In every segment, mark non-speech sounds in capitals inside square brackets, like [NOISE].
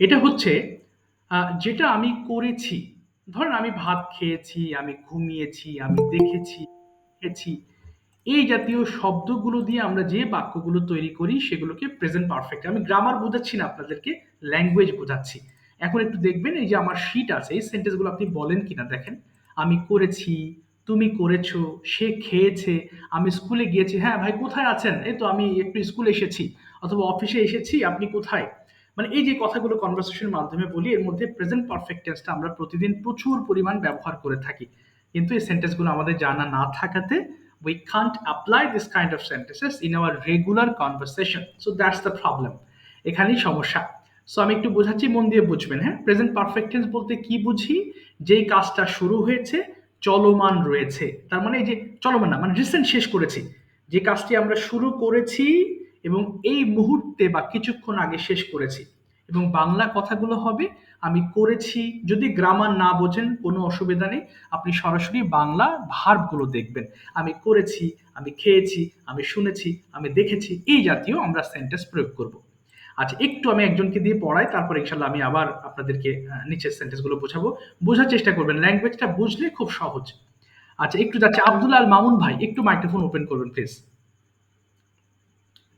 এটা হচ্ছে যেটা আমি করেছি। ধরেন আমি ভাত খেয়েছি, আমি ঘুমিয়েছি, আমি দেখেছি, খেয়েছি। এই জাতীয় শব্দগুলো দিয়ে আমরা যে বাক্যগুলো তৈরি করি সেগুলোকে প্রেজেন্ট পারফেক্ট। আমি গ্রামার বোঝাচ্ছি না আপনাদেরকে, ল্যাঙ্গুয়েজ বোঝাচ্ছি। এখন একটু দেখবেন এই যে আমার শিট আছে, এই সেন্টেন্সগুলো আপনি বলেন কিনা দেখেন। আমি করেছি, তুমি করেছ, সে খেয়েছে, আমি স্কুলে গিয়েছি। হ্যাঁ, ভাই কোথায় আছেন? এই তো আমি একটু স্কুলে এসেছি অথবা অফিসে এসেছি, আপনি কোথায়? মানে এই যে কথাগুলো কনভারসেশন এর মাধ্যমে বলি এর মধ্যে প্রেজেন্ট পারফেক্ট টেন্স টা আমরা প্রতিদিন প্রচুর পরিমাণ ব্যবহার করে থাকি। কিন্তু এই সেন্টেন্সগুলো আমাদের জানা না থাকাতে we can't apply this kind of sentences in our regular conversation. So that's the problem এখানেই সমস্যা। সো আমি একটু বোঝাচ্ছি মন দিয়ে বুঝবেন, হ্যাঁ? প্রেজেন্ট পারফেক্ট টেন্স বলতে কি বুঝি? যেই কাজটা শুরু হয়েছে, চলমান রয়েছে। তার মানে এই যে চলমান না মানে রিসেন্ট শেষ করেছি। যে কাজটি আমরা শুরু করেছি এবং এই মুহূর্তে বা কিছুক্ষণ আগে শেষ করেছি। এবং বাংলা কথাগুলো হবে আমি করেছি। যদি গ্রামার না বোঝেন কোনো অসুবিধা নেই। আপনি সরাসরি বাংলা ভার্বগুলো দেখবেন। আমি করেছি, আমি খেয়েছি, আমি শুনেছি, আমি দেখেছি। এই জাতীয় আমরা সেন্টেন্স প্রয়োগ করব। আচ্ছা একটু আমি একজনকে দিয়ে পড়াই তারপর ইনশাআল্লাহ আমি আবার আপনাদেরকে নিচের সেন্টেন্সগুলো বোঝাবো। বোঝার চেষ্টা করবেন। ল্যাঙ্গুয়েজটা বুঝলে খুব সহজ। আচ্ছা একটু যাচ্ছে আব্দুল আল মামুন ভাই একটু মাইক্রোফোন ওপেন করবেন প্লিজ।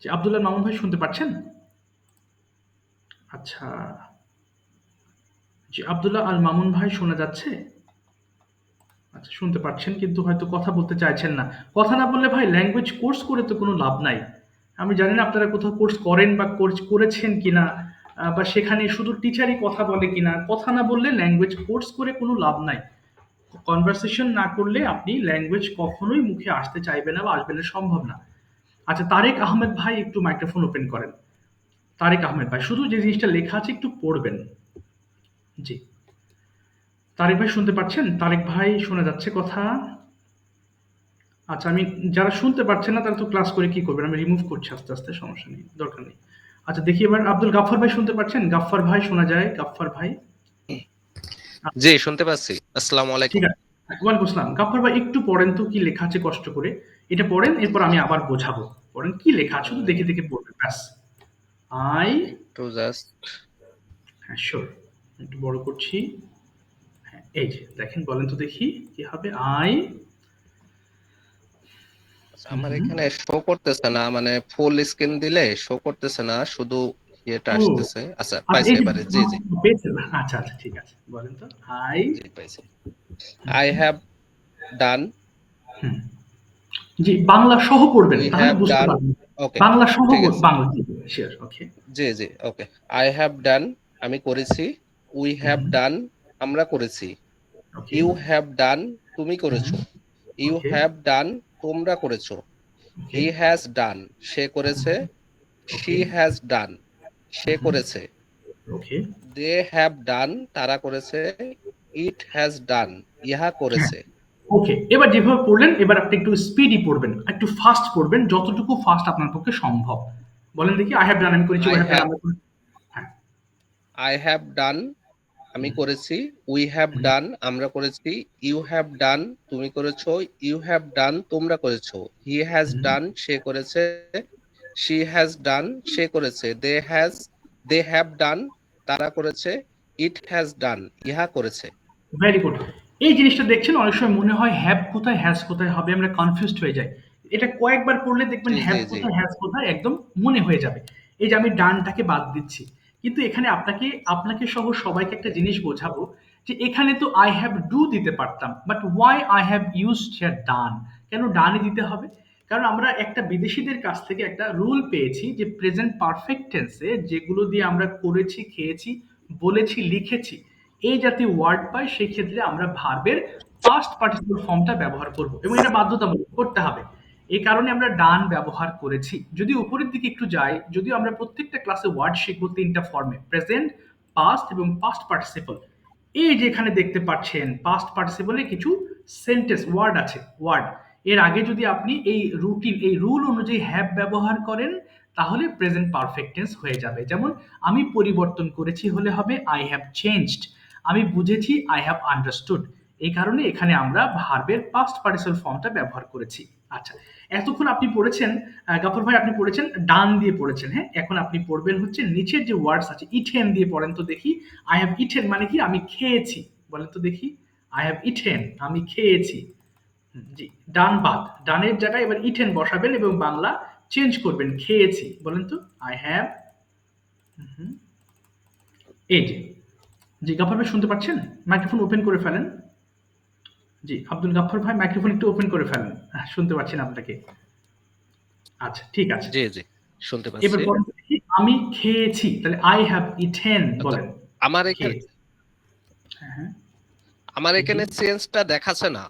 জি, আবদুল্লাহ মামুন ভাই শুনতে পাচ্ছেন? আচ্ছা। জি, আব্দুল্লাহ আল মামুন ভাই শোনা যাচ্ছে? আচ্ছা শুনতে পাচ্ছেন কিন্তু হয়তো কথা বলতে চাইছেন না। কথা না বললে ভাই ল্যাঙ্গুয়েজ কোর্স করে তো কোনো লাভ নাই। আমি জানি না আপনারা কোথাও কোর্স করেন বা কোর্স করেছেন কিনা বা সেখানে শুধু টিচারই কথা বলে কিনা। কথা না বললে ল্যাঙ্গুয়েজ কোর্স করে কোনো লাভ নাই। কনভারসেশন না করলে আপনি ল্যাঙ্গুয়েজ কখনোই মুখে আসতে চাইবে না বা আসবে না সম্ভব না। আচ্ছা তারেক আহমেদ ভাই একটু মাইক্রোফোন ওপেন করেন। তারেক আহমেদ ভাই শুধু যে জিনিসটা লেখা আছে একটু পড়বেন। জি। তারেক ভাই শুনতে পাচ্ছেন? তারেক ভাই শোনা যাচ্ছে কথা? আচ্ছা আমি যারা শুনতে পারছেন না তারা তো ক্লাস করে কি করবেন? আমি রিমুভ করছি আস্তে, আস্তে সমস্যা নেই। দরকার নেই। আচ্ছা দেখি এবার আব্দুল গাফফার ভাই শুনতে পাচ্ছেন? গাফফার ভাই শোনা যায়? গাফফার ভাই? জি, শুনতে পাচ্ছি। আসসালামু আলাইকুম। ঠিক আছে। ওয়ালাইকুম আসসালাম। গাফফার ভাই একটু পড়েন তো কি লেখা আছে কষ্ট করে। এটা পড়েন এরপর আমি আবার বোঝাবো। পড়েন কি লেখা আছে শুধু দেখে, দেখে পড়বেন ব্যাস। I তো জাস্ট হ্যাঁ, শিওর। একটু বড় করছি। হ্যাঁ, এই যে দেখেন বলেন তো দেখি কি হবে? I আমার এখানে শো করতেছে না মানে ফুল স্ক্রিন দিলে শো করতেছে না শুধু ও আসতেছে। আচ্ছা পাইছি এবারে। জি, জি। পেয়েছেন? আচ্ছা, আচ্ছা ঠিক আছে। বলেন তো I জি পাইছি। have done, হুম। জি, বাংলা সহ পড়বেন তাহলে বুঝতে পারবেন। বাংলা সহ বল ওকে। জি, জি ওকে। I have done আমি করেছি। Have হুম, done আমরা করেছি। You have done তুমি করেছ। ওকে, have done তোমরা করেছ। He has done সে করেছে। She has done সে করেছে। ওকে। They have done তারা করেছে। ইট হ্যাজ ডান ইহা করেছে। ওকে। এবার যেভাবে পড়লেন এবার আপনি একটু স্পিডি পড়বেন। একটু ফাস্ট পড়বেন যতটুকু ফাস্ট আপনার পক্ষে সম্ভব। বলেন দেখি I have done আমি করেছি, I we have done have আমরা করেছি। হ্যাঁ, I have আমি করেছি। Have হুম, done আমরা করেছি। You have done তুমি করেছ। ইউ হ্যাভ ডান তোমরা করেছ। হি হ্যাজ ডান সে করেছে। She হ্যাজ ডান সে করেছে। দে has দে have ডান তারা করেছে। ইট হ্যাজ ডান ইহা করেছে। Very good. এই জিনিসটা দেখছেন অনেক সময় মনে হয় হ্যাভ কোথায় হ্যাজ কোথায় হবে আমরা কনফিউজড হয়ে যাই। এটা কয়েকবার পড়লে দেখবেন হ্যাভ জি। কোথায় হ্যাজ কোথায় একদম মনে হয়ে যাবে। এই যে আমি ডানটাকে বাদ দিচ্ছি। কিন্তু এখানে আপনাকে আপনাকে সহ সবাইকে একটা জিনিস বোঝাবো যে এখানে তো আই হ্যাভ ডু দিতে পারতাম। But why I have used here done কেন ডানে দিতে হবে? কারণ আমরা একটা বিদেশিদের কাছ থেকে একটা রুল পেয়েছি যে প্রেজেন্ট পারফেক্ট টেন্সে যেগুলো দিয়ে আমরা করেছি, খেয়েছি, বলেছি, লিখেছি এই জাতীয় ওয়ার্ড পাই সেই ক্ষেত্রে আমরা ভার্বের পাস্ট পার্টিসিপল ফর্মটা ব্যবহার করব এবং এটা বাধ্যতামূলক করতে হবে। এই কারণে আমরা ডান ব্যবহার করেছি। যদি উপরের দিকে একটু যাই, যদিও আমরা প্রত্যেকটা ক্লাসে ওয়ার্ড শিখব তিনটা ফর্মে। প্রেজেন্ট, পাস্ট এবং পাস্ট পার্টিসিপল। এই যে এখানে দেখতে পাচ্ছেন পাস্ট পার্টিসিপল কিছু সেন্টেন্স ওয়ার্ড আছে, ওয়ার্ড। এর আগে যদি আপনি এই রুটিন এই রুল অনুযায়ী হ্যাভ ব্যবহার করেন তাহলে প্রেজেন্ট পারফেক্ট টেন্স হয়ে যাবে। যেমন আমি পরিবর্তন করেছি হলে হবে আই হ্যাভ changed আমি বুঝেছি আই have understood. এই কারণে এখানে আমরা ভার্বের পাস্ট পার্টিসিপল ফর্মটা ব্যবহার করেছি। আচ্ছা এতক্ষণ আপনি পড়েছেন গাফর ভাই আপনি পড়েছেন, ডান দিয়ে পড়েছেন হ্যাঁ? এখন আপনি পড়বেন হচ্ছে নিচের যে ওয়ার্ডস আছে ইটেন দিয়ে পড়েন তো দেখি। আই হ্যাভ ইটেন মানে কি? আমি খেয়েছি। বলেন তো দেখি। আই হ্যাভ ইটেন আমি খেয়েছি। জি, ডান বাদ। ডানের জায়গায় এবার ইটেন বসাবেন এবং বাংলা চেঞ্জ করবেন, খেয়েছি। বলেন তো আই হ্যাভ এই যে জি গাফর ভাই শুনতে পাচ্ছেন? মাইক্রোফোন ওপেন করে ফেলেন। জি আব্দুল গাফর ভাই মাইক্রোফোন একটু ওপেন করে ফেলেন। হ্যাঁ, শুনতে পাচ্ছেন আপনাকে? আচ্ছা ঠিক আছে। জি জি শুনতে এবার পাচ্ছি বলেন দেখি, আমি খেয়েছি তাহলে আই হ্যাভ ইটেন বলেন। আমার এখানে হ্যাঁ হ্যাঁ। আমার এখানে চেঞ্জটা দেখাচ্ছে না।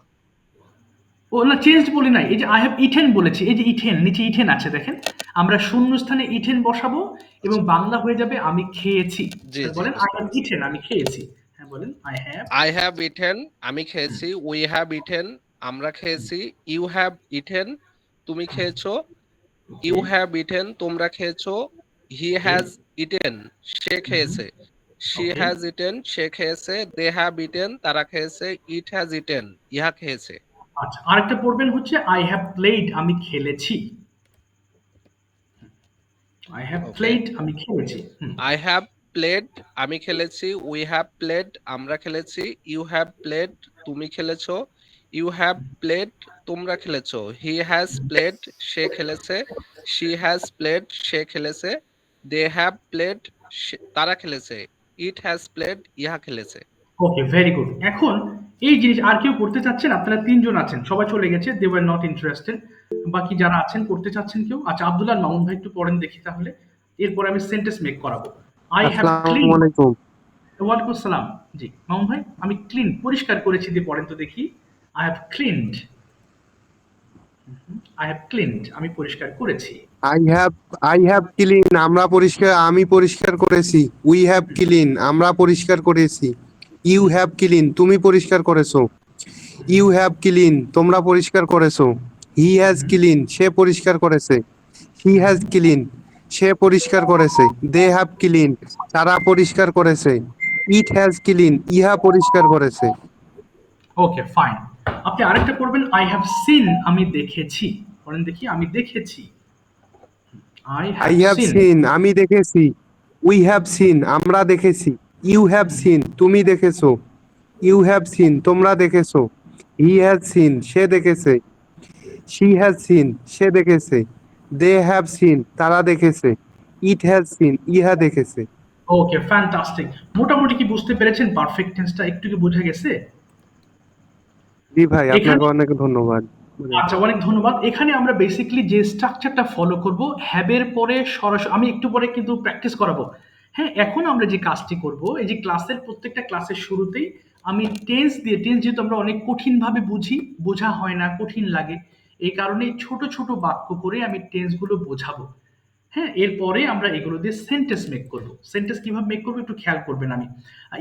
ও না চেঞ্জ বলি নাই এই যে আই হ্যাভ ইটেন বলেছি এই যে ইটেন নিচে ইটেন আছে দেখেন। আমরা শূন্য স্থানে ইটেন বসাবো এবং বাংলা হয়ে যাবে আমি খেয়েছি। বলেন আই হ্যাভ ইটেন আমি খেয়েছি। হ্যাঁ বলেন I have I have eaten আমি খেয়েছি। উই হ্যাভ ইটেন আমরা খেয়েছি। ইউ হ্যাভ ইটেন তুমি খেয়েছো। ইউ হ্যাভ ইটেন তোমরা খেয়েছো। হি হ্যাজ ইটেন সে খেয়েছে। শি হ্যাজ ইটেন সে খেয়েছে। দে হ্যাভ ইটেন তারা খেয়েছে। ইট হ্যাজ ইটেন ইহা খেয়েছে। আচ্ছা আরেকটা পড়বেন হচ্ছে আই হ্যাভ প্লেড আমি খেলেছি। I have. প্লেড আমি খেলেছি আই হ্যাভ প্লেড আমি খেলেছি উই হ্যাভ প্লেড আমরা খেলেছি ইউ হ্যাভ প্লেড তুমি খেলেছো ইউ হ্যাভ প্লেড তোমরা খেলেছো হি হ্যাজ প্লেড সে খেলেছে শি হ্যাজ প্লেড সে খেলেছে দে হ্যাভ প্লেড তারা খেলেছে ইট হ্যাজ প্লেড ইহা খেলেছে। ওকে ভেরি গুড এখন এই জিনিস আর কেউ করতে চাচ্ছেন আপনারা তিনজন আছেন সবাই চলে গেছে দে ওয়ার নট ইন্টারেস্টেড বাকি যারা আছেন করতে চাচ্ছেন কেউ? আচ্ছা আব্দুল্লাহ মামুন ভাই একটু পড়েন দেখি তাহলে। এরপর আমি সেন্টেন্স মেক করাবো। আই হ্যাভ ক্লিন ওয়ালাইকুম আসসালাম। জি মামুন ভাই আমি ক্লিন পরিষ্কার করেছি দিয়ে পড়েন তো দেখি। I have cleaned I have cleaned আমি পরিষ্কার করেছি। I have I have clean আমরা পরিষ্কার আমি পরিষ্কার করেছি। উই হ্যাভ ক্লিন আমরা পরিষ্কার করেছি। ইউ হ্যাভ ক্লিন তুমি পরিষ্কার করেছ। ইউ হ্যাভ ক্লিন তোমরা পরিষ্কার করেছ। হি হ্যাজ ক্লিন সে পরিষ্কার করেছে। হি হ্যাজ ক্লিন সে পরিষ্কার করেছে। দে হ্যাভ ক্লিন তারা পরিষ্কার করেছে। ইট হ্যাজ ক্লিন ইহা পরিষ্কার করেছে। ওকে ফাইন আপনি আরেকটা করবেন আই হ্যাভ সিন আমি দেখেছি। বলেন দেখি আমি দেখেছি। আই হ্যাভ সিন আমি দেখেছি। উই হ্যাভ সিন আমরা দেখেছি। ইউ হ্যাভ সিন তুমি দেখেছ। ইউ হ্যাভ সিন তোমরা দেখেছ। হি হ্যাজ সিন সে দেখেছে। শি হ্যাজ সিন সে দেখেছে। দে হ্যাভ সিন তারা দেখেছে। ইট হ্যাজ সিন ইহা দেখেছে। ওকে ফ্যান্টাস্টিক মোটামুটি কি বুঝতে পেরেছেন? পারফেক্ট টেন্সটা একটু কি বোঝা গেছে? জি ভাই আপনাকে অনেক ধন্যবাদ। আচ্ছা অনেক ধন্যবাদ। এখানে আমরা বেসিক্যালি যে স্ট্রাকচারটা ফলো করব হ্যাবের পরে সরাসরি আমি একটু পরে কিন্তু প্র্যাকটিস করাবো। হ্যাঁ এখন আমরা যে কাজটি করব, এই যে ক্লাসের প্রত্যেকটা ক্লাসের শুরুতেই আমি টেন্স দিয়ে টেন্স যেহেতু আমরা অনেক কঠিনভাবে বুঝি, বোঝা হয় না, কঠিন লাগে এই কারণে ছোট ছোট বাক্য করে আমি টেন্সগুলো বোঝাবো। হ্যাঁ এরপরে আমরা এগুলো দিয়ে সেন্টেন্স মেক করব। সেন্টেন্স কীভাবে মেক করব একটু খেয়াল করবেন আমি।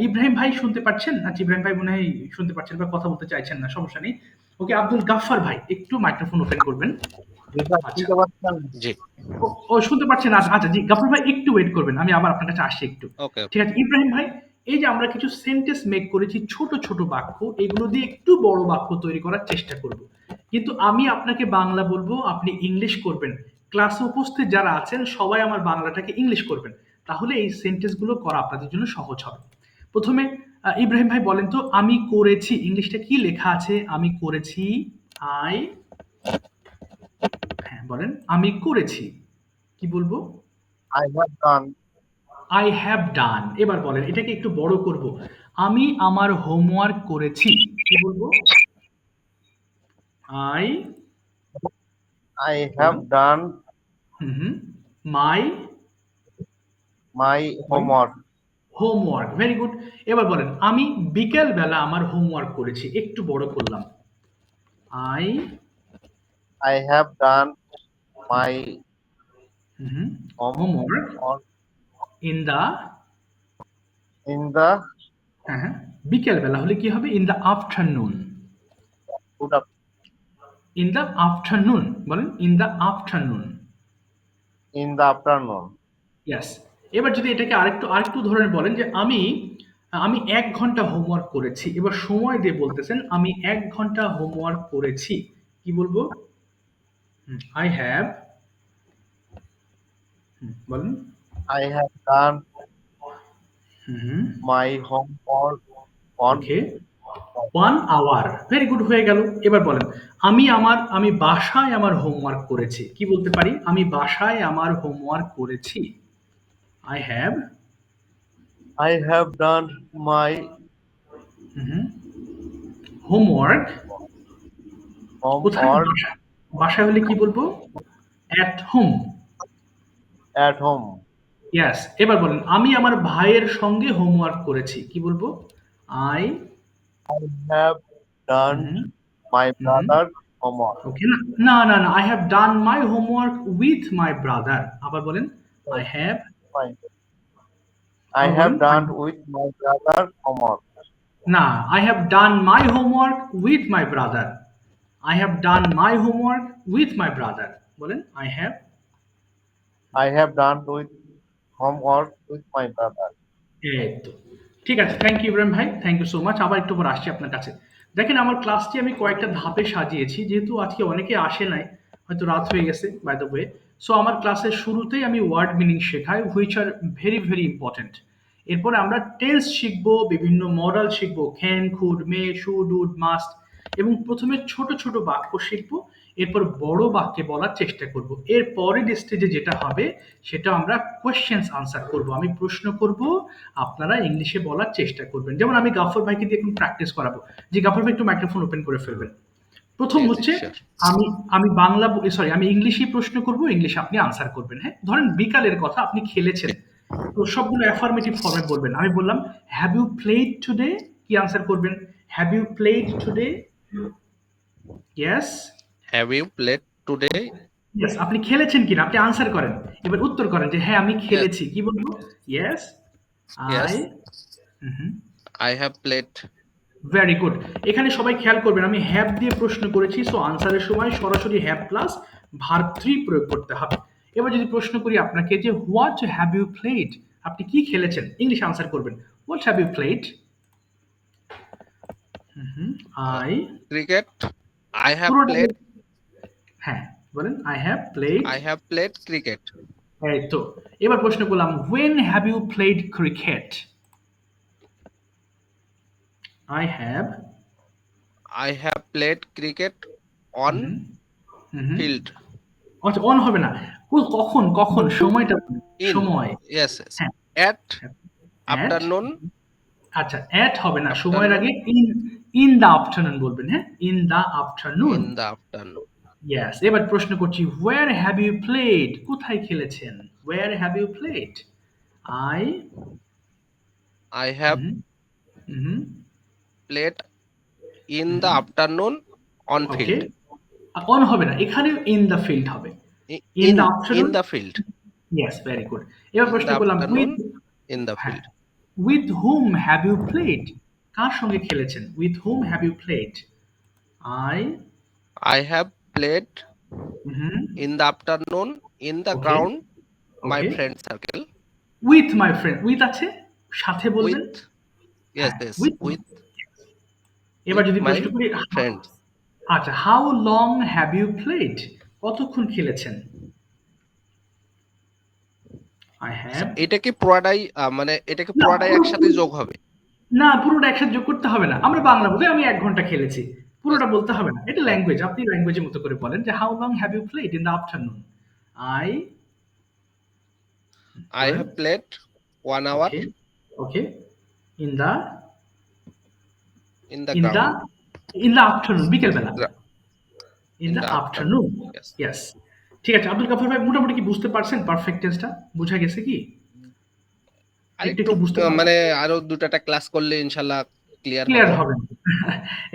ইব্রাহিম ভাই শুনতে পাচ্ছেন? আচ্ছা ইব্রাহিম ভাই মনে হয় শুনতে পাচ্ছেন বা কথা বলতে চাইছেন না, সমস্যা নেই। ওকে, আব্দুল গাফফার ভাই, একটু মাইক্রোফোন ওপেন করবেন। জি। ও শুনতে পাচ্ছেন আচ্ছা আচ্ছা জি। গাফফার ভাই একটু ওয়েট করবেন। আমি আবার আপনার কাছে আসছি একটু। ঠিক আছে ইব্রাহিম ভাই এই যে আমরা কিছু সেন্টেন্স মেক করেছি ছোট ছোট বাক্য এগুলো দিয়ে একটু বড় বাক্য তৈরি করার চেষ্টা করব। কিন্তু আমি আপনাকে বাংলা বলব আপনি ইংলিশ করবেন। ক্লাসে উপস্থিত যারা আছেন সবাই আমার বাংলাটাকে ইংলিশ করবেন। তাহলে এই সেন্টেন্সগুলো করা আপনাদের জন্য সহজ হবে। প্রথমে ইব্রাহিম ভাই বলেন তো আমি করেছি ইংলিশটা কি লেখা আছে? আমি করেছি আই বলেন আমি করেছি। কি বলব? I have done. I have done এবার বলেন এটাকে একটু বড় করব। আমি আমার হোমওয়ার্ক করেছি। কি বলব? I I have done hmm my homework homework very good এবার বলেন আমি বিকেল বেলা আমার হোমওয়ার্ক করেছি। একটু বড় করলাম। I I have done my homework homework in the in the হ্যাঁ বিকেল বেলা হলে কি হবে? In the afternoon in the afternoon বলেন in the afternoon in the afternoon. Yes এবার যদি এটাকে আরেকটু আরেকটু ধরনের বলেন যে আমি আমি এক ঘণ্টা হোমওয়ার্ক করেছি। এবার সময় দিয়ে বলতেছেন আমি এক ঘণ্টা হোমওয়ার্ক করেছি। কি বলব? আই হ্যাভ বলুন। I have done hmm my homework on okay one hour very good হয়ে গেল। এবার বলেন আমি আমার আমি বাসায় আমার হোমওয়ার্ক করেছি। কি বলতে পারি? আমি বাসায় আমার হোমওয়ার্ক করেছি। I have I have done my homework বাসা- বাসায় হলে কি বলব? At home at home. Yes এবার বলেন আমি আমার ভাইয়ের সঙ্গে হোমওয়ার্ক করেছি কি বলব? I I have done my brother's homework. Okay না না না না I have done my homework with my brother আবার বলেন I have. I Oh, have well, done with my না I have done my homework with my brother I have done my homework with my brother বলেন I have I have done with homework with my brother. এই তো ঠিক আছে thank you Ibrahim ভাই thank you so much আবার একটু পর আসছি আপনার কাছে। দেখেন আমার ক্লাসটি আমি কয়েকটা ধাপে সাজিয়েছি যেহেতু আজকে অনেকে আসে নাই হয়তো রাত হয়ে গেছে বাই দ্য ওয়ে সো আমার ক্লাসের শুরুতেই আমি ওয়ার্ড মিনিং শেখাই which are very very important এরপরে আমরা টেন্স শিখব বিভিন্ন মডেল শিখব can could may should would must এবং প্রথমে ছোট ছোট বাক্য শিখব এরপর বড় বাক্যে বলার চেষ্টা করব। এর পরের স্টেজে যেটা হবে সেটা আমরা কোয়েশ্চেন্স আনসার করব। আমি প্রশ্ন করব আপনারা ইংলিশে বলার চেষ্টা করবেন। যেমন আমি গাফর ভাইকে দিয়ে এখন প্র্যাকটিস করাবো। যে গাফর ভাই একটু মাইক্রোফোন ওপেন করে ফেলবেন। প্রথম হচ্ছে আমি আমি বাংলা সরি আমি ইংলিশে প্রশ্ন করব ইংলিশে আপনি আনসার করবেন। হ্যাঁ ধরেন বিকালের কথা আপনি খেলেছেন। তো সবগুলো অ্যাফার্মেটিভ ফর্মে বলবেন। আমি বললাম হ্যাভ ইউ প্লেড টুডে কি আনসার করবেন? Have you played today yes Have you played today? Yes আপনি খেলেছেন কিনা? আপনি আনসার করেন। এবার উত্তর করেন যে হ্যাঁ আমি খেলেছি। কি বলব? Yes Yes. I I have played. Very good এখানে সবাই খেয়াল করবেন আমি হ্যাভ দিয়ে প্রশ্ন করেছি সো আনসারের সময় সরাসরি হ্যাভ প্লাস ভার্ব থ্রি প্রয়োগ করতে হবে। এবার যদি প্রশ্ন করি আপনাকে যে হোয়াট হ্যাভ ইউ প্লেড আপনি কি খেলেছেন? ইংলিশ আনসার করবেন। What have you played Mm-hmm. Cricket হ্যাঁ বলেন। I have played I have played cricket এবার প্রশ্ন করলাম when have you played cricket I have I have played cricket on field আচ্ছা অন হবে না। কখন কখন? সময়টা সময়। ইয়েস অ্যাট আচ্ছা অ্যাট হবে না। সময়ের আগে ইন দা আফটারনুন বলবেন হ্যাঁ? In the afternoon In the afternoon. Yes এবার প্রশ্ন করছি ওয়্যার হ্যাভ ইউ প্লেড কোথায় খেলেছেন? Where have you played I I have hmm played in the afternoon on okay field. On হবে না এখানেও ইন দা ফিল্ড হবে। In, the afternoon? in the field. Yes very good এবার প্রশ্ন করলাম with in the হ্যাঁ field. With hmm have you played কার সঙ্গে খেলেছেন? With hmm have you played I hmm in the afternoon in the Okay. ground my Okay. friend circle. With my friend with আছে? সাথে বলবেন yes with- with এবার যদি প্রশ্ন করি friends আচ্ছা how long have you played কতক্ষণ খেলেছেন? আই হ্যাভ এটা কি পুরাটাই মানে এটা কি পুরাটাই পুরো- একসাথে যোগ হবে? না পুরোটা একসাথে যোগ করতে হবে না। আমরা বাংলা বলি আমি এক ঘণ্টা খেলেছি। পুরোটা বলতে হবে না। এটা ল্যাঙ্গুয়েজ আপনি ল্যাঙ্গুয়েজের মতো করে বলেন যে how long have you played in the afternoon I I have played one hour okay in the in the in the in the afternoon বিকেল বেলা ইন দ্য আফটারনুন ইয়েস ঠিক আছে আব্দুল গাফর ভাই মোটামুটি কি বুঝতে পারছেন? পারফেক্ট টেন্সটা বোঝা গেছে কি? আর একটু একটু বুঝতে মানে আরও দুটাটা ক্লাস করলে ইনশাল্লাহ ক্লিয়ার ক্লিয়ার হবে।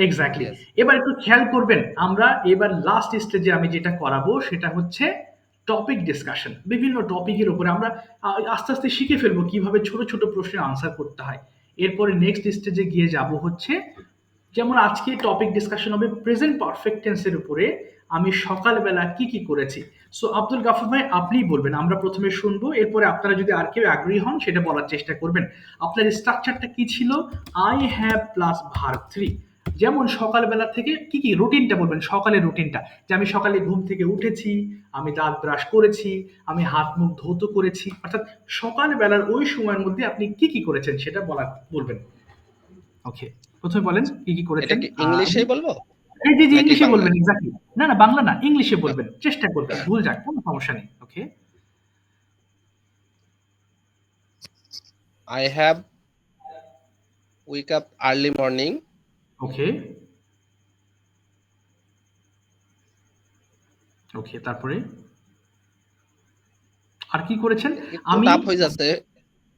এক্স্যাক্টলি [LAUGHS] এবার একটু খেয়াল করবেন আমরা এবার লাস্ট স্টেজে আমি যেটা করাবো সেটা হচ্ছে টপিক ডিসকাশন বিভিন্ন টপিকের উপরে আমরা আস্তে আস্তে শিখে ফেলব কীভাবে ছোট ছোট প্রশ্নের আনসার করতে হয়। এরপরে নেক্সট স্টেজে গিয়ে যাব হচ্ছে যেমন আজকে টপিক ডিসকাশন হবে প্রেজেন্ট পারফেক্ট টেন্সের উপরে আমি সকালবেলা কি কি করেছি। সো আব্দুল গাফর ভাই আপনিই বলবেন আমরা প্রথমে শুনব এরপরে আপনারা যদি আর কেউ আগ্রহী হন সেটা বলার চেষ্টা করবেন। আপনার স্ট্রাকচারটা কি ছিল? I have plus verb three যেমন সকালবেলা থেকে কি কি রুটিনটা বলবেন? সকালের রুটিনটা যে আমি সকালে ঘুম থেকে উঠেছি আমি দাঁত ব্রাশ করেছি আমি হাত মুখ ধৌত করেছি অর্থাৎ সকালবেলার ওই সময়ের মধ্যে আপনি কি কি করেছেন সেটা বলা বলবেন। ওকে প্রথমে বলেন কি কি করেছেন? ইংলিশেই বলব? এই ইংলিশে বলবেন এক্স্যাক্টলি না না বাংলা না ইংলিশে বলবেন চেষ্টা করবেন ভুল যাক কোনো সমস্যা নেই ওকে wake up early morning. ওকে ওকে তারপরে? আর কি করেছেন? আমি টাফ হয়ে যাচ্ছে।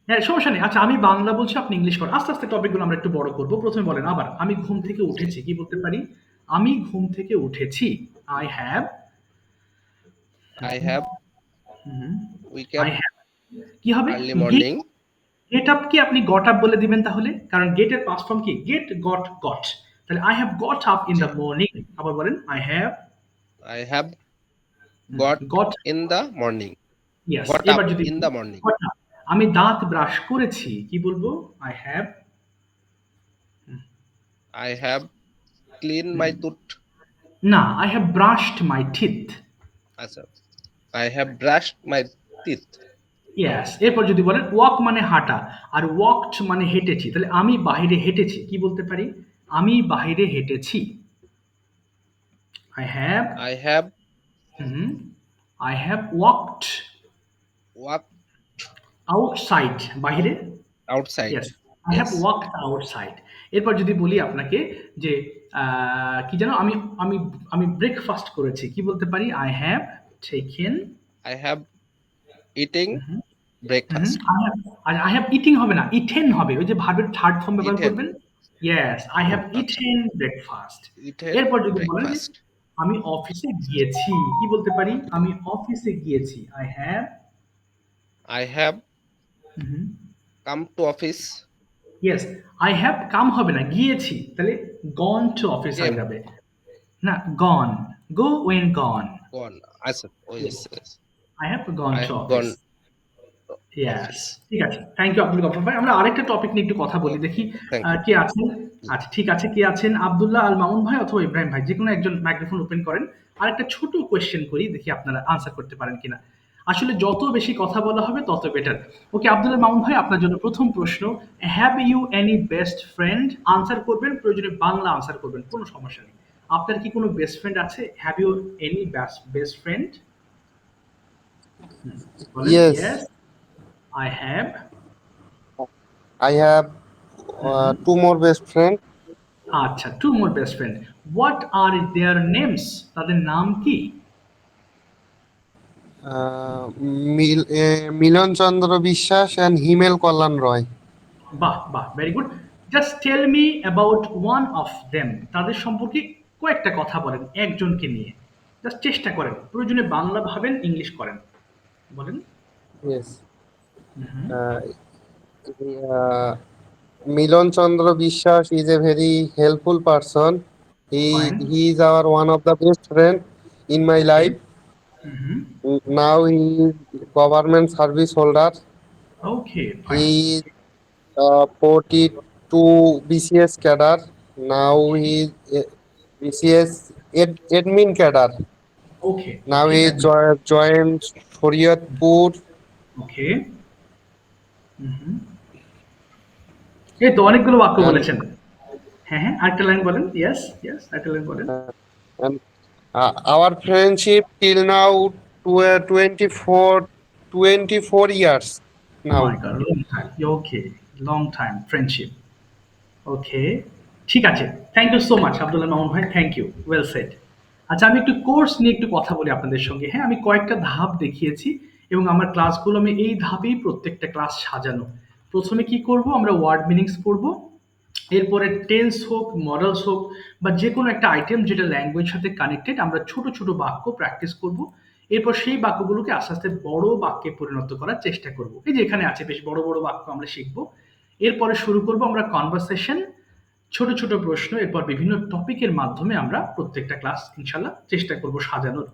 হ্যাঁ সমস্যা নেই। আচ্ছা আমি বাংলা বলছি আপনি ইংলিশ করেন। আস্তে আস্তে টপিকগুলো আমরা একটু বড় করব। প্রথমে বলেন আবার আমি ঘুম থেকে উঠেছি কি বলতে পারি? আমি ঘুম থেকে উঠেছি। I have have wake I have কি হবে? early morning. গেট আপ কি? আপনি গট আপ বলে দিবেন তাহলে। কারণ গেটের পাস ফর্ম কি? গেট গট গট তাহলে I have got up in the morning আবার বলেন I have I have got got in the morning. Yes এবার যদি morning. got up, আমি দাঁত ব্রাশ করেছি। কি বলব? I have I have cleaned my tooth. না I have brushed my teeth আচ্ছা I have brushed my teeth. Yes এরপর যদি বলেন ওয়াক মানে হাঁটা আর ওয়াকড মানে হেঁটেছি তাহলে আমি বাইরে হেঁটেছি কি বলতে পারি আমি বাইরে হেঁটেছি I have I have I have walked walked outside outside. Yes I have. Walked outside এরপর যদি বলি আপনাকে যে কি জানো? আমি আমি আমি ব্রেকফাস্ট করেছি। কি বলতে পারি? I have taken I have eating breakfast. I have eating হবে না। ইটেন হবে। ওই যে ভার্বের থার্ড ফর্ম ব্যবহার করবেন? Yes I have eaten breakfast এরপর যদি বলেন আমি অফিসে গিয়েছি কি বলতে পারি? আমি অফিসে গিয়েছি। I have I have come to office. Yes I have come হবে না গিয়েছি। তাহলে গন টু অফিস হয়ে. যাবে। না গন গো ওয়েন গন. আচ্ছা yes. I have gone I to have office gone yes office. ঠিক আছে। থ্যাংক ইউ আব্দুল গফর ভাই। আমরা আরেকটা টপিক নিয়ে একটু কথা বলি দেখি কে আছেন? আচ্ছা ঠিক আছে কে আছেন? আব্দুল্লাহ আল মামুন ভাই অথবা ইব্রাহিম ভাই যে কোনো একজন মাইক্রোফোন ওপেন করেন। আর একটা ছোট কোয়েশ্চেন করি দেখি আপনারা আনসার করতে পারেন কিনা। আসলে যত বেশি কথা বলা হবে তত বেটার ওকে আব্দুল্লাহ মামুন ভাই আপনার জন্য প্রথম প্রশ্ন have you any best friend answer করবেন প্রয়োজনে বাংলা আনসার করবেন কোনো সমস্যা নেই। আপনার কি কোনো বেস্ট ফ্রেন্ড আছে? Have you any best friend. I have have. Uh, two more best friend. আচ্ছা two more best friend what are their names তাদের নাম কি? মিলন চন্দ্র বিশ্বাস and হিমেল কল্যাণ রয়। বাহ বাহ very good just tell me about one of them তাদের সম্পর্কে কয়েকটা কথা বলেন একজনকে নিয়ে। জাস্ট চেষ্টা করেন প্রয়োজনে বাংলা ভাবেন ইংলিশ করেন। বলেন। Yes Milan Chandra Biswas is a very helpful person. He Fine. he is our one of the best friend in my life now he is government service holder okay he is uh, 42 BCS cadre now he is uh, BCS ad, admin cadre okay now he jo- joined Shariatpur ওকে এই তো অনেকগুলো বাক্য And- বলেছেন হ্যাঁ হ্যাঁ আরেকটা line বলেন yes yes আরেকটা লাইন বলেন and uh, our friendship till now to uh, 24 24 years now. Oh my God, long ঠিক আছে। Thank you so much Abdullah Mamun ভাই. থ্যাংক ইউ ওয়েল সেট আচ্ছা আমি একটু কোর্স নিয়ে একটু কথা বলি আপনাদের সঙ্গে। হ্যাঁ আমি কয়েকটা ধাপ দেখিয়েছি এবং আমার ক্লাসগুলো আমি এই ধাপেই প্রত্যেকটা ক্লাস সাজানো। প্রথমে কি করব? আমরা ওয়ার্ড মিনিংস পড়ব। এরপরে টেন্স হোক মডেলস হোক, বা যে কোনো একটা আইটেম যেটা ল্যাঙ্গুয়েজ সাথে কানেক্টেড আমরা ছোট ছোট বাক্য প্র্যাকটিস করব। এরপর সেই বাক্যগুলোকে আস্তে আস্তে বড় বাক্যে পরিণত করার চেষ্টা করব। এই যে এখানে আছে, বেশ বড় বড় বাক্য আমরা শিখব। এরপরে শুরু করব আমরা কনভারসেশন ছোট ছোট প্রশ্ন, এরপর বিভিন্ন টপিকের মাধ্যমে আমরা প্রত্যেকটা ক্লাস ইনশাল্লাহ চেষ্টা করব সাজানোর।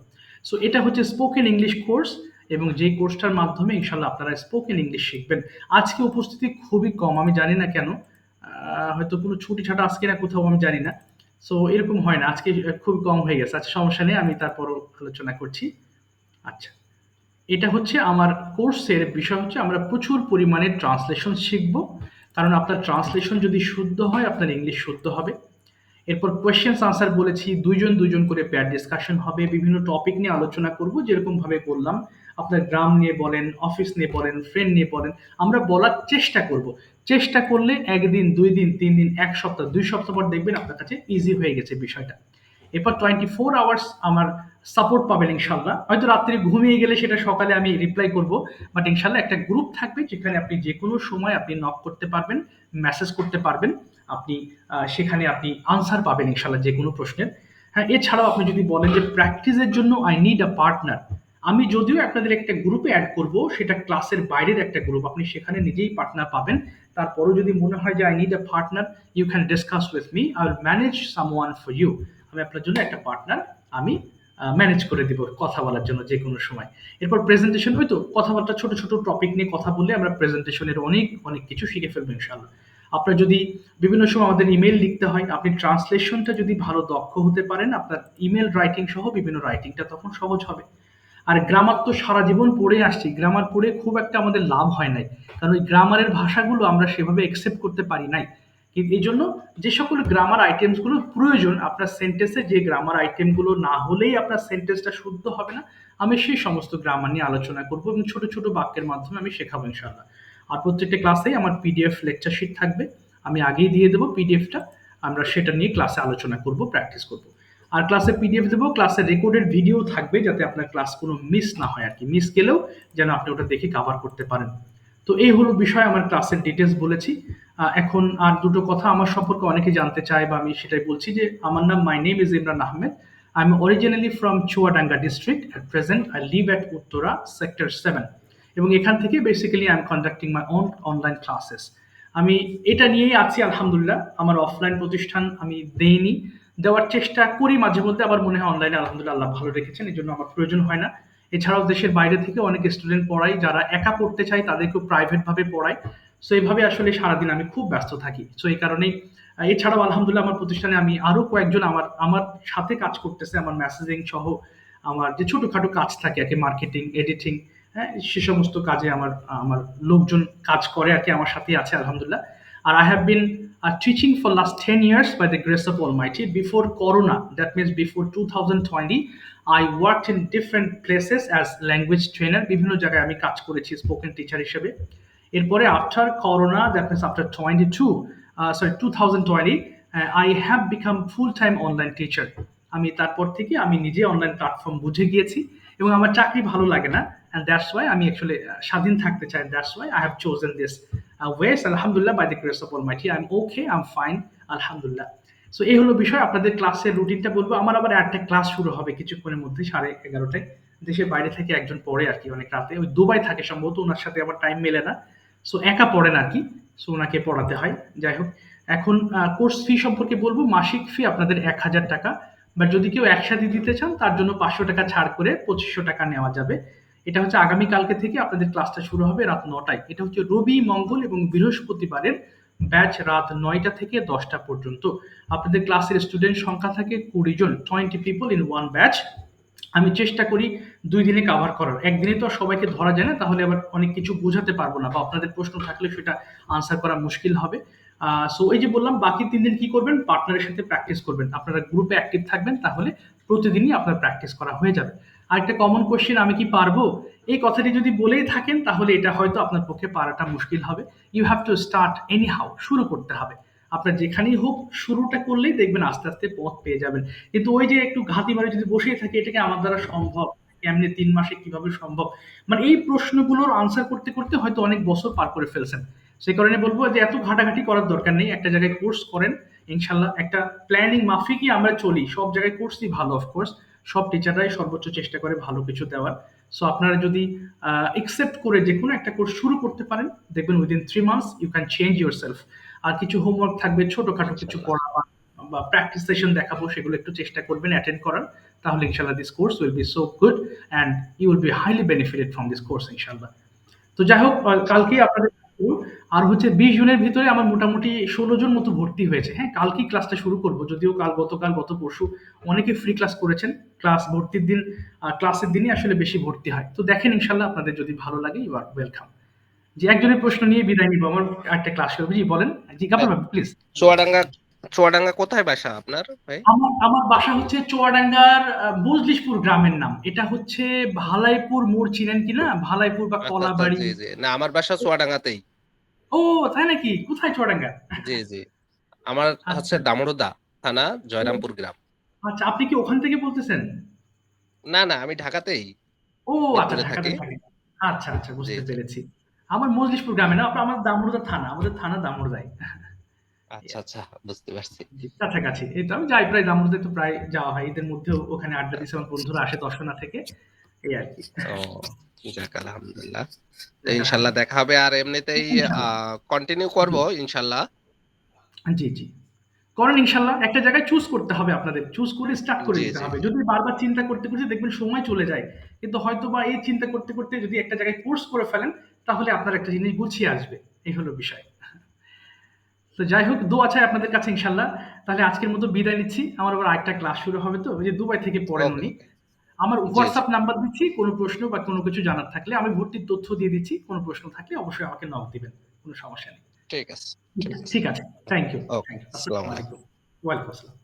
সো এটা হচ্ছে স্পোকেন ইংলিশ কোর্স এবং যে কোর্সটার মাধ্যমে ইনশাল্লাহ আপনারা স্পোকেন ইংলিশ শিখবেন। আজকে উপস্থিতি খুবই কম, আমি জানি না কেন। হয়তো কোনো ছুটি ছাটা আজকে না কোথাও আমি জানি না। সো এরকম হয় না। আজকে খুব কম হয়ে গেছে। আচ্ছা সমস্যা নেই। আমি তারপরও আলোচনা করছি। আচ্ছা। এটা হচ্ছে আমার কোর্সের বিষয় হচ্ছে আমরা প্রচুর পরিমাণে ট্রান্সলেশন শিখব। কারণ আপনার ট্রান্সলেশন যদি শুদ্ধ হয়, আপনার ইংলিশ শুদ্ধ হবে। এরপর কোয়েশ্চেন্স আনসার বলেছি। দুইজন দুইজন করে পেয়ার ডিসকাশন হবে। বিভিন্ন টপিক নিয়ে আলোচনা করব। যেরকম ভাবে বললাম আপনার গ্রাম নিয়ে বলেন অফিস নিয়ে বলেন ফ্রেন্ড নিয়ে বলেন, আমরা বলার চেষ্টা করব। চেষ্টা করলে একদিন, দুই দিন, তিন দিন, এক সপ্তাহ, দুই সপ্তাহ পর দেখবেন আপনার কাছে ইজি হয়ে গেছে বিষয়টা। এরপর টোয়েন্টি ফোর আওয়ার্স আমার সাপোর্ট পাবেন ইনশাল্লাহ। হয়তো রাত্রে ঘুমিয়ে গেলে সেটা সকালে আমি রিপ্লাই করব বাট ইনশাল্লাহ একটা গ্রুপ থাকবে যেখানে আপনি যে কোনো সময় আপনি নক করতে পারবেন মেসেজ করতে পারবেন, আপনি সেখানে আপনি আনসার পাবেন ইনশাল্লাহ যে কোনো প্রশ্নের। হ্যাঁ এছাড়াও আপনি যদি বলেন যে প্র্যাকটিসের জন্য আই নিড আ পার্টনার আমি যদিও আপনাদের একটা গ্রুপে অ্যাড করব, সেটা ক্লাসের বাইরের একটা গ্রুপ আপনি সেখানে নিজেই পার্টনার পাবেন। তারপরও যদি মনে হয় যে I need a partner you can discuss with me I will manage someone for you আমি আপনার জন্য একটা পার্টনার আমি ম্যানেজ করে দিব কথা বলার জন্য যে কোনো সময়। এরপর প্রেজেন্টেশন হয়তো কথাবার্তা, ছোট ছোট টপিক নিয়ে কথা বললে আমরা প্রেজেন্টেশনের অনেক অনেক কিছু শিখে ফেলব ইনশাল্লাহ আপনার যদি বিভিন্ন সময় আমাদের ইমেল লিখতে হয়, আপনি ট্রান্সলেশনটা যদি ভালো দক্ষ হতে পারেন, আপনার ইমেল রাইটিং সহ বিভিন্ন রাইটিংটা তখন সহজ হবে। আর গ্রামার তো সারা জীবন পড়ে আসছি গ্রামার পড়ে খুব একটা আমাদের লাভ হয় নাই। কারণ ওই গ্রামারের ভাষাগুলো আমরা সেভাবে একসেপ্ট করতে পারি নাই। কিন্তু এই জন্য যে সকল গ্রামার আইটেমসগুলো প্রয়োজন, আপনার সেন্টেন্সে যে গ্রামার আইটেমগুলো না হলেই আপনার সেন্টেন্সটা শুদ্ধ হবে না, আমি সেই সমস্ত গ্রামার নিয়ে আলোচনা করব এবং ছোটো ছোটো বাক্যের মাধ্যমে আমি শেখাবো ইনশাল্লাহ আর প্রত্যেকটা ক্লাসেই আমার পিডিএফ লেকচার শিট থাকবে। আমি আগেই দিয়ে দেবো পিডিএফটা আমরা সেটা নিয়ে ক্লাসে আলোচনা করব প্র্যাকটিস করব। আর ক্লাসে পিডিএফ দেবো ক্লাসে রেকর্ডেড ভিডিও থাকবে যাতে আপনার ক্লাস কোনো মিস না হয় আর কি। মিস গেলেও যেন আপনি ওটা দেখে কাভার করতে পারেন। তো এই হলো বিষয়, আমার ক্লাসের ডিটেলস বলেছি। এখন আর দুটো কথা আমার সম্পর্কে অনেকে জানতে চায় বা আমি সেটাই বলছি যে, আমার নাম my name is Imran Ahmed I am originally from Chuadanga district at present I live at Uttara sector seven এবং এখান থেকে basically I am conducting my own online classes আমি এটা নিয়েই আছি, আলহামদুলিল্লাহ। আমার অফলাইন প্রতিষ্ঠান আমি দেইনি। দেওয়ার চেষ্টা করি মাঝে মধ্যে। আবার মনে হয় অনলাইনে আলহামদুলিল্লাহ ভালো রেখেছেন এই জন্য আমার প্রয়োজন হয় না। এছাড়াও দেশের বাইরে থেকে অনেক স্টুডেন্ট পড়াই যারা একা পড়তে চায় তাদেরকেও প্রাইভেট ভাবে পড়াই সো এইভাবে আসলে সারাদিন আমি খুব ব্যস্ত থাকি। সো এই কারণেই এছাড়াও আলহামদুলিল্লাহ আমার প্রতিষ্ঠানে আমি আরও কয়েকজন আমার আমার সাথে কাজ করতেছে, আমার মেসেজিং সহ আমার যে ছোটখাটো কাজ থাকে আর কি মার্কেটিং এডিটিং হ্যাঁ সে সমস্ত কাজে আমার আমার লোকজন কাজ করে আর কি, আমার সাথেই আছে আলহামদুলিল্লাহ। আর I have been for last ten years by the grace of almighty before corona that means before two thousand twenty I work in different places as language trainer বিভিন্ন জায়গায় আমি কাজ করেছি স্পোকেন টিচার হিসেবে। এরপরে after corona that means after twenty two sorry two thousand twenty I have become full time online teacher আমি তারপর থেকে আমি নিজে অনলাইন প্ল্যাটফর্ম বুঝে গিয়েছি এবং আমার চাকরি ভালো লাগে না। অ্যান্ড দ্যাটস ওয়াই আমি অ্যাকচুয়ালি স্বাধীন থাকতে চাই। That's why I have chosen this ways আলহামদুলিল্লাহ by the grace of almighty I am okay I am fine আলহামদুলিল্লাহ সো এই হলো বিষয়, আপনাদের ক্লাসের রুটিনটা বলব। আমার আবার একটা ক্লাস শুরু হবে কিছুক্ষণের মধ্যে, সাড়ে এগারোটায়। দেশের বাইরে থেকে একজন পড়ে আর কি, অনেক রাতে। ওই দুবাই থাকে সম্ভবত, ওনার সাথে আমার টাইম মেলে না। সো একা পড়েন আর কি। সো ওনাকে পড়াতে হয়। যাই হোক, এখন কোর্স ফি সম্পর্কে বলব। মাসিক ফি আপনাদের এক হাজার টাকা। বাট যদি কেউ একসাথে দিতে চান, তার জন্য পাঁচশো টাকা ছাড় করে পঁচিশশো টাকা নেওয়া যাবে। এটা হচ্ছে আগামী কালকে থেকে আপনাদের ক্লাসটা শুরু হবে রাত নটায়। এটা হচ্ছে রবি, মঙ্গল এবং বৃহস্পতিবারের ব্যাচ রাত নয়টা থেকে দশটা পর্যন্ত। আপনাদের ক্লাসের স্টুডেন্ট সংখ্যা থাকে কুড়ি জন twenty people in one batch আমি চেষ্টা করি দুই দিনে কাভার করার। একদিনে তো সবাইকে ধরা যায় না, তাহলে আবার অনেক কিছু বোঝাতে পারব না বা আপনাদের প্রশ্ন থাকলে সেটা আনসার করা মুশকিল হবে। সো এই যে বললাম, বাকি তিন দিন কি করবেন? পার্টনারের সাথে প্র্যাকটিস করবেন। আপনারা গ্রুপে অ্যাক্টিভ থাকবেন, তাহলে প্রতিদিনই আপনার প্র্যাকটিস করা হয়ে যাবে। আরেকটা কমন কোশ্চেন আমি কি পারব? এই কথাটি যদি বলেই থাকেন, তাহলে এটা হয়তো আপনার পক্ষে পারাটা মুশকিল হবে। You have to start anyhow শুরু করতে হবে। আপনার যেখানেই হোক, শুরুটা করলেই দেখবেন আস্তে আস্তে পথ পেয়ে যাবেন। কিন্তু ওই যে একটু ঘাতি মারে যদি বসেই থাকে, এটাকে আমার দ্বারা সম্ভব? কেমনে তিন মাসে কীভাবে সম্ভব? মানে এই প্রশ্নগুলোর আনসার করতে করতে হয়তো অনেক বছর পার করে ফেলছেন। সেই কারণে বলব যে, এত ঘাটাঘাটি করার দরকার নেই। একটা জায়গায় কোর্স করেন, ইনশাল্লাহ একটা প্ল্যানিং মাফিকই আমরা চলি। সব জায়গায় কোর্সই ভালো অফকোর্স সব টিচাররাই সর্বোচ্চ চেষ্টা করে ভালো কিছু দেওয়ার। সো আপনারা যদি একসেপ্ট করে যে কোনো একটা কোর্স শুরু করতে পারেন দেখবেন within three months you can change yourself আর কিছু হোমওয়ার্ক থাকবে ছোটখাটো কিছু পড়া বা- প্র্যাকটিস সেশন দেখাবো সেগুলো একটু চেষ্টা করবেন অ্যাটেন্ড করার। তাহলে ইনশাল্লাহ this course will be so good and you will be highly benefited from this course ইনশাল্লাহ তো যাই হোক কালকেই আপনাদের আর হচ্ছে বিশ জনের ভিতরে আমার মোটামুটি ষোলো জন মতো ভর্তি হয়েছে। হ্যাঁ কালকে ক্লাসটা শুরু করব যদিও কাল গতকাল গত পরশু অনেকে ফ্রি ক্লাস করেছেন। ক্লাস ভর্তির দিন ক্লাসের দিনই আসলে বেশি ভর্তি হয়। তো দেখেন ইনশাল্লাহ আপনাদের যদি ভালো লাগে ইউ আর ওয়েলকাম যে একজনের প্রশ্ন নিয়ে বিদায় নিব আমার একটা ক্লাস করব। জি বলেন। জি কাপড় প্লিজ চুয়াডাঙ্গা চুয়াডাঙ্গা কোথায় বাসা আপনার ভাই? আমার আমার বাসা হচ্ছে চুয়াডাঙ্গার বজলিশপুর গ্রামের নাম। এটা হচ্ছে ভালাইপুর মোড় চিনেন কিনা? ভালাইপুর বা আচ্ছা, আচ্ছা, কলাবাড়ি। না আমার বাসা চুয়াডাঙ্গাতেই। ও তাই নাকি? কোথায় চুয়াডাঙ্গা? জি জি। আমার হচ্ছে দামোড়দা থানা জয়রামপুর গ্রাম। আচ্ছা আপনি কি ওখান থেকে বলতেছেন? না না আমি ঢাকাতেই ও আচ্ছা ঢাকাতে থাকি। থাকেন। আচ্ছা আচ্ছা বুঝতে। পেরেছি। আমার মজলিশপুর গ্রামে না আপনার আমার দামোদর থানা আমাদের থানা দামোদরাই আচ্ছা আচ্ছা বুঝতে পারছি। কাছাকাছি। এই তো আমি যাই প্রায় দামোদরে তো প্রায় যাওয়া হয়। এদের মধ্যেও ওখানে আড্ডা দিচ্ছে আমার বন্ধুরা আসে দর্শনা থেকে। এই আর কি। ও যাক আলহামদুলিল্লাহ। ইনশাল্লাহ দেখা হবে আর এমনিতেই কন্টিনিউ করব ইনশাল্লাহ জি জি। করেন ইনশাল্লাহ একটা জায়গায় চুজ করতে হবে আপনাদের। চুজ করে স্টার্ট করে দিতে হবে। যদি বারবার চিন্তা করতে করতে দেখবেন সময় চলে যায় কিন্তু হয়তো বা এই চিন্তা করতে করতে যদি একটা জায়গায় কোর্স করে ফেলেন তাহলে আপনার একটা জিনিস গুছিয়ে আসবে। এই হলো বিষয়। তো যাই হোক দোয়া চাই আপনাদের কাছে ইনশাল্লাহ তাহলে আজকের মতো বিদায় নিচ্ছি। আমার আবার আরেকটা ক্লাস শুরু হবে তো। ওই যে দুবাই থেকে পড়েন উনি. আমার হোয়াটসঅ্যাপ নাম্বার দিচ্ছি কোনো প্রশ্ন বা কোনো কিছু জানার থাকলে আমি ভর্তির তথ্য দিয়ে দিচ্ছি কোনো প্রশ্ন থাকলে অবশ্যই আমাকে নক দিবেন কোনো সমস্যা নেই। ঠিক আছে ঠিক আছে। থ্যাংক ইউ Okay, আসসালামু আলাইকুম। ওয়ালাইকুম আসসালাম।